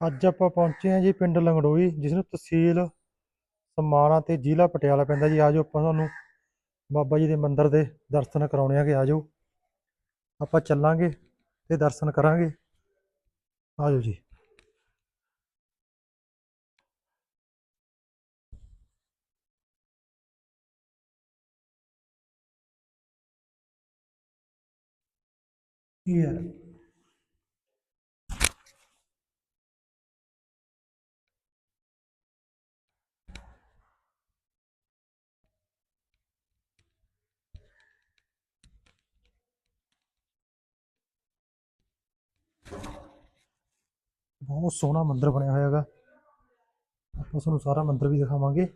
ਅੱਜ ਆਪਾਂ ਪਹੁੰਚੇ ਹਾਂ ਜੀ ਪਿੰਡ ਲੰਗੜੋਈ, ਜਿਸ ਨੂੰ ਤਹਿਸੀਲ ਸਮਾਣਾ ਤੇ ਜ਼ਿਲ੍ਹਾ ਪਟਿਆਲਾ ਪੈਂਦਾ ਜੀ। ਆਜੋ ਆਪਾਂ ਤੁਹਾਨੂੰ ਬਾਬਾ ਜੀ ਦੇ ਮੰਦਿਰ ਦੇ ਦਰਸ਼ਨ ਕਰਾਉਣੇ ਆਗੇ ਆਜੋ ਆਪਾਂ ਚੱਲਾਂਗੇ ਤੇ ਦਰਸ਼ਨ ਕਰਾਂਗੇ। ਆਜੋ ਜੀ। ਯਾਰ ਬਹੁਤ ਸੋਹਣਾ ਮੰਦਿਰ ਬਣਿਆ ਹੋਇਆ ਹੈਗਾ ਆਪਾਂ ਤੁਹਾਨੂੰ ਸਾਰਾ ਮੰਦਿਰ ਵੀ ਦਿਖਾਵਾਂਗੇ